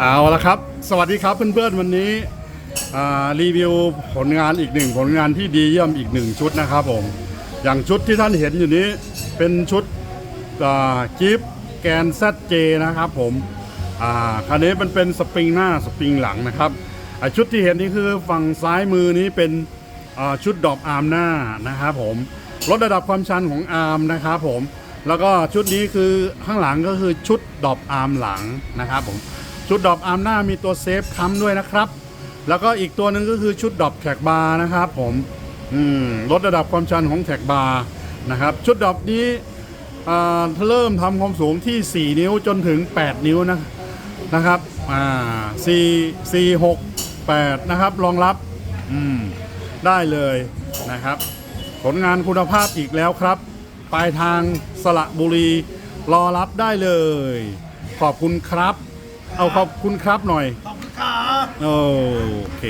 เอาละครับ สวัสดีครับเพื่อนๆวันนี้รีวิวผลงานอีกหนึ่งผลงานที่ดีเยี่ยมอีกหนึ่งชุดนะครับผมอย่างชุดที่ท่านเห็นอยู่นี้เป็นชุดกิฟแกนซัเจนะครับผมคันนี้มันเป็นสปริงหน้าสปริงหลังนะครับชุดที่เห็นนี่คือฝั่งซ้ายมือนี้เป็นชุดดอกอาร์มหน้านะครับผมลดระดับความชันของอาร์มนะครับผมแล้วก็ชุดนี้คือข้างหลังก็คือชุดดอบอาร์มหลังนะครับผม ชุดดอบอาร์มหน้ามีตัวเซฟค้ำด้วยนะครับ แล้วก็อีกตัวหนึ่งก็คือชุดดอบแท็กบาร์นะครับผมอืมลดระดับความชันของแท็กบาร์นะครับ ชุดดอบนี้อ่าเริ่มทำความสูงที่ 4 นิ้วจนถึง 8 นิ้วนะนะครับอ่า4 4 6 8นะครับรองรับอืมได้เลยนะครับ ผลงานคุณภาพอีกแล้วครับ ปลายทางสระบุรีรอรับได้เลย ขอบคุณครับ เอาขอบคุณครับหน่อย ขอบคุณครับโอเค